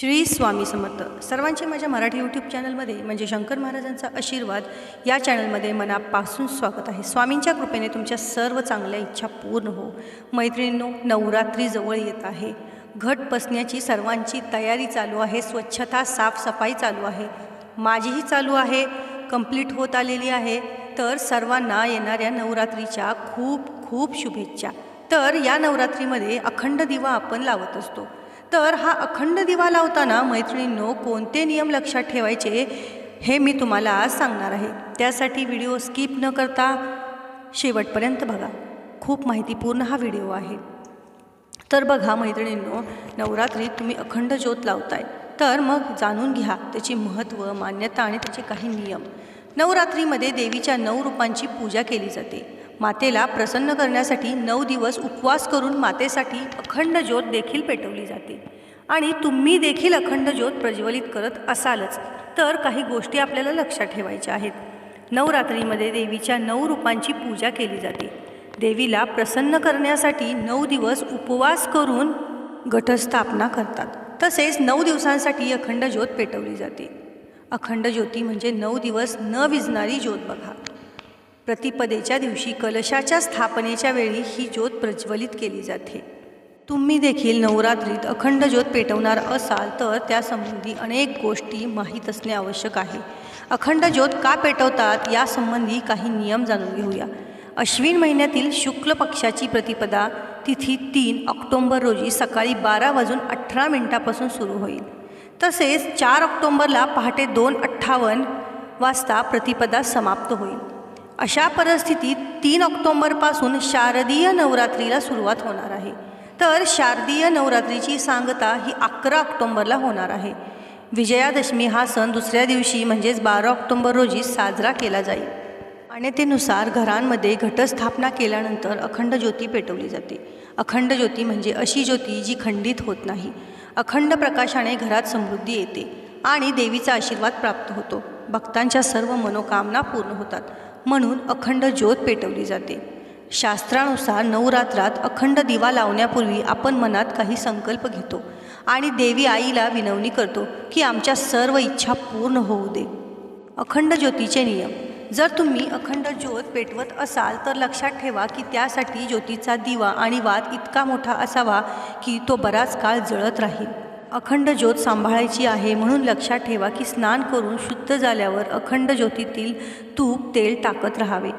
श्री स्वामी समर्थ. सर्वांचे माझ्या मराठी यूट्यूब चॅनलमध्ये म्हणजे शंकर महाराजांचा आशीर्वाद या चॅनलमध्ये मनापासून स्वागत आहे. स्वामींच्या कृपेने तुमच्या सर्व चांगल्या इच्छा पूर्ण हो. मैत्रिणींनो नवरात्री जवळ येत आहे. घट बसण्याची सर्वांची तयारी चालू आहे. स्वच्छता साफसफाई चालू आहे. माझीही चालू आहे. कंप्लीट होत आलेली आहे. तर सर्वांना येणाऱ्या नवरात्रीच्या खूप खूप शुभेच्छा. तर या नवरात्रीमध्ये अखंड दिवा आपण लावत असतो. तर हा अखंड दिवा लावताना मैत्रिणींनो कोणते नियम लक्षात ठेवायचे हे मी तुम्हाला आज सांगणार आहे. त्यासाठी व्हिडिओ स्किप न करता शेवटपर्यंत बघा. खूप माहितीपूर्ण हा व्हिडिओ आहे. तर बघा मैत्रिणींनो नवरात्रीत तुम्ही अखंड ज्योत लावताय. तर मग जाणून घ्या त्याची महत्त्व मान्यता आणि त्याचे काही नियम. नवरात्रीमध्ये देवीच्या नऊ रूपांची पूजा केली जाते. मातेला प्रसन्न करण्यासाठी नऊ दिवस उपवास करून मातेसाठी अखंड ज्योत देखील पेटवली जाते. आणि तुम्ही देखील अखंड ज्योत प्रज्वलित करत असालच तर काही गोष्टी आपल्याला लक्षात ठेवायच्या आहेत. नवरात्रीमध्ये देवीच्या नऊ रूपांची पूजा केली जाते. देवीला प्रसन्न करण्यासाठी नऊ दिवस उपवास करून घटस्थापना करतात. तसेच नऊ दिवसांसाठी अखंड ज्योत पेटवली जाते. अखंड ज्योती म्हणजे नऊ दिवस न विझणारी ज्योत बघा. प्रतिपदेच्या दिवशी कलशाच्या स्थापनेच्या वेळी ही ज्योत प्रज्वलित केली जाते. तुम्ही देखील नवरात्रीत अखंड ज्योत पेटवणार असाल तर त्यासंबंधी अनेक गोष्टी माहीत असणे आवश्यक आहे. अखंड ज्योत का पेटवतात यासंबंधी काही नियम जाणून घेऊया. अश्विन महिन्यातील शुक्ल पक्षाची प्रतिपदा तिथी तीन ऑक्टोंबर रोजी सकाळी बारा वाजून अठरा मिनिटापासून सुरू होईल. तसेच चार ऑक्टोंबरला पहाटे दोन अठ्ठावन्न वाजता प्रतिपदा समाप्त होईल. अशा परिस्थितीत तीन ऑक्टोंबरपासून शारदीय नवरात्रीला सुरुवात होणार आहे. तर शारदीय नवरात्रीची सांगता ही अकरा ऑक्टोंबरला होणार आहे. विजयादशमी हा सण दुसऱ्या दिवशी म्हणजेच बारा ऑक्टोंबर रोजी साजरा केला जाईल. मान्यतेनुसार घरांमध्ये घटस्थापना केल्यानंतर अखंड ज्योती पेटवली जाते. अखंड ज्योती म्हणजे अशी ज्योती जी खंडित होत नाही. अखंड प्रकाशाने घरात समृद्धी येते आणि देवीचा आशीर्वाद प्राप्त होतो. भक्तांच्या सर्व मनोकामना पूर्ण होतात. म्हणून अखंड ज्योत पेटवली जाते. शास्त्रानुसार नवरात्रात अखंड दिवा लावण्यापूर्वी आपण मनात काही संकल्प घेतो आणि देवी आईला विनवणी करतो की आमच्या सर्व इच्छा पूर्ण होऊ दे. अखंड ज्योतीचे नियम. जर तुम्ही अखंड ज्योत पेटवत असाल तर लक्षात ठेवा की त्यासाठी ज्योतीचा दिवा आणि वाद इतका मोठा असावा की तो बराच काळ जळत राहील. अखंड ज्योत सांभाळायची आहे म्हणून लक्षात ठेवा की स्नान करून शुद्ध झाल्यावर अखंड ज्योतीतील तूप तेल टाकत राहावे.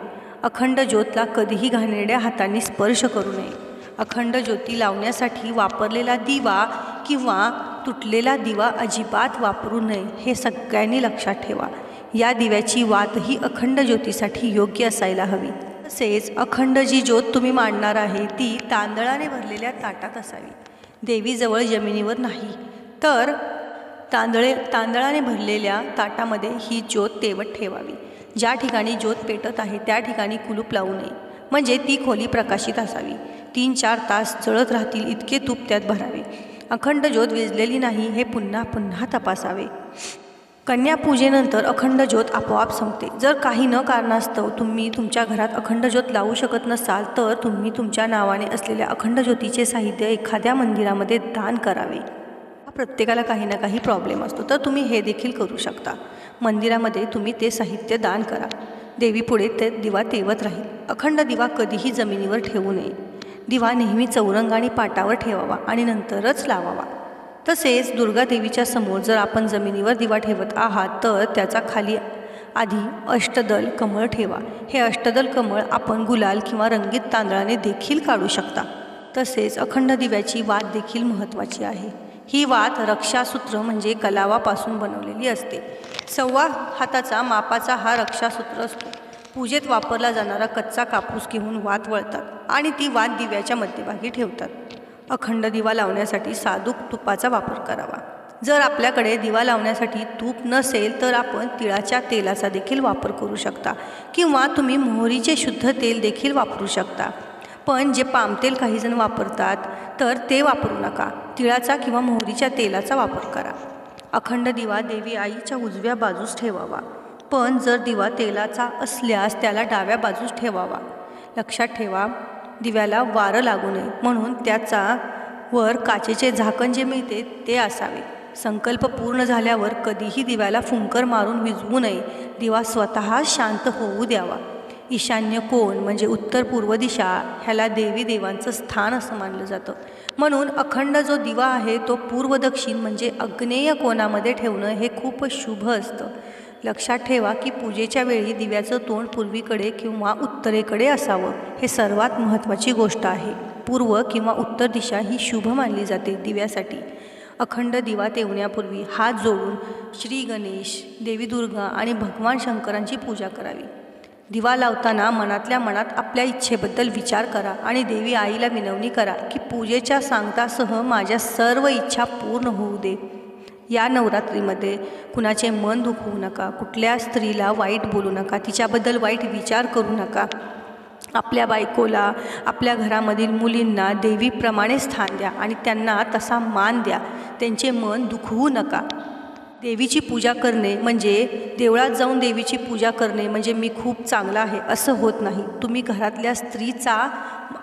अखंड ज्योतला कधीही घाणेरड्या हातांनी स्पर्श करू नये. अखंड ज्योती लावण्यासाठी वापरलेला दिवा किंवा तुटलेला दिवा अजिबात वापरू नये हे सगळ्यांनी लक्षात ठेवा. या दिव्याची वातही अखंड ज्योतीसाठी योग्य असायला हवी. तसेच अखंड जी ज्योत तुम्ही मांडणार आहे ती तांदळाने भरलेल्या ताटात असावी. देवीजवळ जमिनीवर नाही. तर तांदळे तांदळाने भरलेल्या ताटामध्ये ही ज्योत तेवत ठेवावी. ज्या ठिकाणी ज्योत पेटत आहे त्या ठिकाणी कुलूप लावू नये. म्हणजे ती खोली प्रकाशित असावी. तीन चार तास जळत राहतील इतके तूप त्यात भरावे. अखंड ज्योत विजलेली नाही हे पुन्हा पुन्हा तपासावे. कन्यापूजेनंतर अखंड ज्योत आपोआप संपते. जर काही न कारणास्तव तुम्ही तुमच्या घरात अखंड ज्योत लावू शकत नसाल तर तुम्ही तुमच्या नावाने असलेल्या अखंड ज्योतीचे साहित्य एखाद्या मंदिरामध्ये दान करावे. हा प्रत्येकाला काही ना काही प्रॉब्लेम असतो तर तुम्ही हे देखील करू शकता. मंदिरामध्ये तुम्ही ते साहित्य दान करा. देवीपुढे ते दिवा तेवत राहील. अखंड दिवा कधीही जमिनीवर ठेवू नये. दिवा नेहमी चौरंग आणि पाटावर ठेवावा आणि नंतरच लावावा. तसेच दुर्गादेवीच्या समोर जर आपण जमिनीवर दिवा ठेवत आहात तर त्याचा खाली आधी अष्टदल कमळ ठेवा. हे अष्टदल कमळ आपण गुलाल किंवा रंगीत तांदळाने देखील काढू शकता. तसेच अखंड दिव्याची वात देखील महत्त्वाची आहे. ही वात रक्षासूत्र म्हणजे कलावापासून बनवलेली असते. सव्वा हाताचा मापाचा हा रक्षासूत्र असतो. पूजेत वापरला जाणारा कच्चा कापूस घेऊन वात वळतात आणि ती वात दिव्याच्या मध्यभागी ठेवतात. अखंड दिवा लावण्यासाठी साधूक तुपाचा वापर करावा. जर आपल्याकडे दिवा लावण्यासाठी तूप नसेल तर आपण तिळाच्या तेलाचा देखील वापर करू शकता किंवा तुम्ही मोहरीचे शुद्ध तेल देखील वापरू शकता. पण जे पामतेल काहीजण वापरतात तर ते वापरू नका. तिळाचा किंवा मोहरीच्या तेलाचा वापर करा. अखंड दिवा देवी आईच्या उजव्या बाजूस ठेवावा. पण जर दिवा तेलाचा असल्यास त्याला डाव्या बाजूस ठेवावा. लक्षात ठेवा दिव्याला वारं लागू नये. म्हणून त्याचा वर काचेचे झाकण जे मिळते ते असावे. संकल्प पूर्ण झाल्यावर कधीही दिव्याला फुंकर मारून विझवू नये. दिवा स्वतः शांत होऊ द्यावा. ईशान्य कोण म्हणजे उत्तर पूर्व दिशा ह्याला देवी देवांचं स्थान असं मानलं जातं. म्हणून अखंड जो दिवा आहे तो पूर्व दक्षिण म्हणजे अग्नेय कोणामध्ये ठेवणं हे खूप शुभ असतं. लक्षात ठेवा की पूजेच्या वेळी दिव्याचं तोंड पूर्वीकडे किंवा उत्तरेकडे असावं. हे सर्वात महत्त्वाची गोष्ट आहे. पूर्व किंवा उत्तर दिशा ही शुभ मानली जाते दिव्यासाठी. अखंड दिवा तेवण्यापूर्वी हात जोडून श्री गणेश देवी दुर्गा आणि भगवान शंकरांची पूजा करावी. दिवा लावताना मनातल्या मनात आपल्या इच्छेबद्दल विचार करा आणि देवी आईला विनवणी करा की पूजेच्या सांगतासह माझ्या सर्व इच्छा पूर्ण होऊ दे. या नवरात्रीमध्ये कुणाचे मन दुखवू नका कुठल्या स्त्रीला वाईट बोलू नका तिच्याबद्दल वाईट विचार करू नका. आपल्या बायकोला आपल्या घरामधील मुलींना देवीप्रमाणे स्थान द्या आणि त्यांना तसा मान द्या. त्यांचे मन दुखवू नका. देवीची पूजा करणे म्हणजे देवळात जाऊन देवीची पूजा करणे म्हणजे मी खूप चांगला आहे असं होत नाही. तुम्ही घरातल्या स्त्रीचा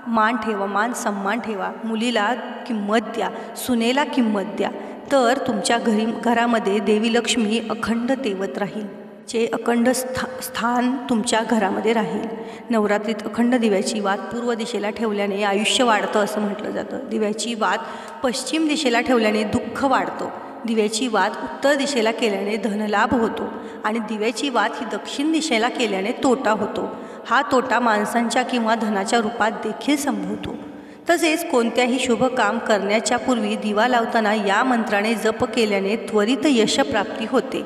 मान ठेवा मान सन्मान ठेवा. मुलीला किंमत द्या सुनेला किंमत द्या. तर तुमच्या घरी घरामध्ये देवी लक्ष्मी अखंड तेवत राहील. चे अखंड स्था स्थान तुमच्या घरामध्ये राहील. नवरात्रीत अखंड दिव्याची वात पूर्व दिशेला ठेवल्याने आयुष्य वाढतं असं म्हटलं जातं. दिव्याची वात पश्चिम दिशेला ठेवल्याने दुःख वाढतं. दिव्याची वात उत्तर दिशेला केल्याने धनलाभ होतो. आणि दिव्याची वात ही दक्षिण दिशेला केल्याने तोटा होतो. हा तोटा माणसांच्या किंवा धनाच्या रूपात देखील संभवतो. तसेच कोणत्याही शुभ काम करण्याच्या पूर्वी दिवा लावताना या मंत्राने जप केल्याने त्वरित यशप्राप्ती होते.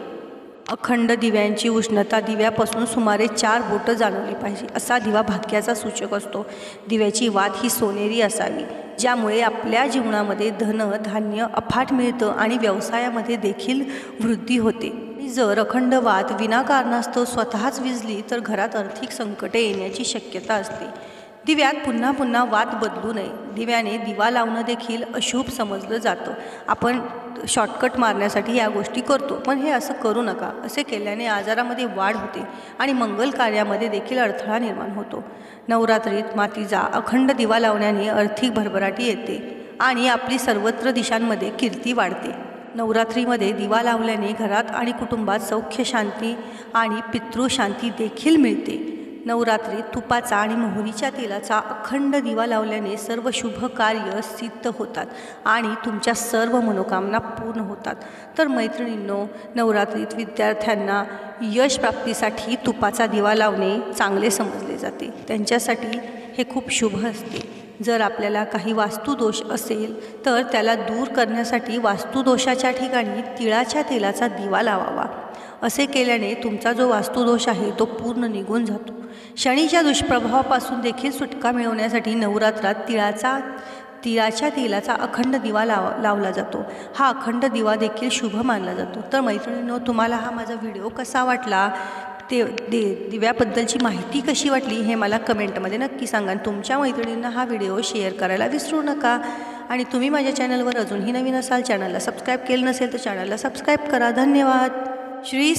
अखंड दिव्यांची उष्णता दिव्यापासून सुमारे चार बोटं जाणवली पाहिजे असा दिवा भाग्याचा सूचक असतो. दिव्याची वात ही सोनेरी असावी ज्यामुळे आपल्या जीवनामध्ये धन धान्य अफाट मिळतं आणि व्यवसायामध्ये देखील वृद्धी होते. जर अखंड वात विनाकारणास्तव स्वतःच विजली तर घरात आर्थिक संकटे येण्याची शक्यता असते. दिव्यात पुन्हा पुन्हा वाद बदलू नये. दिव्याने दिवा लावणं देखील अशुभ समजलं जातं. आपण शॉर्टकट मारण्यासाठी या गोष्टी करतो. पण हे असं करू नका. असे केल्याने आजारामध्ये वाढ होते आणि मंगल कार्यामध्ये देखील अडथळा निर्माण होतो. नवरात्रीत मातीचा अखंड दिवा लावण्याने आर्थिक भरभराटी येते आणि आपली सर्वत्र दिशांमध्ये कीर्ती वाढते. नवरात्रीमध्ये दिवा लावल्याने घरात आणि कुटुंबात सौख्य शांती आणि पितृशांती देखील मिळते. नवरात्रीत तुपाचा आणि मोहरीच्या तेलाचा अखंड दिवा लावल्याने सर्व शुभ कार्य सिद्ध होतात आणि तुमच्या सर्व मनोकामना पूर्ण होतात. तर मैत्रिणींनो नवरात्रीत विद्यार्थ्यांना यश प्राप्तीसाठी तुपाचा दिवा लावणे चांगले समजले जाते. त्यांच्यासाठी हे खूप शुभ असते. जर आपल्याला काही वास्तुदोष असेल तर त्याला दूर करण्यासाठी वास्तुदोषाच्या ठिकाणी तिळाच्या तेलाचा दिवा लावावा. असे केल्याने तुमचा जो वास्तुदोष आहे तो पूर्ण निघून जातो. शनीच्या दुष्प्रभावापासून देखील सुटका मिळवण्यासाठी नवरात्रात तिळाचा तिळाच्या तेलाचा अखंड दिवा लाव लावला जातो. हा अखंड दिवा देखील शुभ मानला जातो. तर मैत्रिणींनो तुम्हाला हा माझा व्हिडिओ कसा वाटला? ते दे दिव्याबद्दलची माहिती कशी वाटली हे मला कमेंटमध्ये नक्की सांगा आणि तुमच्या मैत्रिणींना हा व्हिडिओ शेअर करायला विसरू नका. आणि तुम्ही माझ्या चॅनलवर अजूनही नवीन असाल चॅनलला सबस्क्राईब केलं नसेल तर चॅनलला सबस्क्राईब करा. धन्यवाद. श्री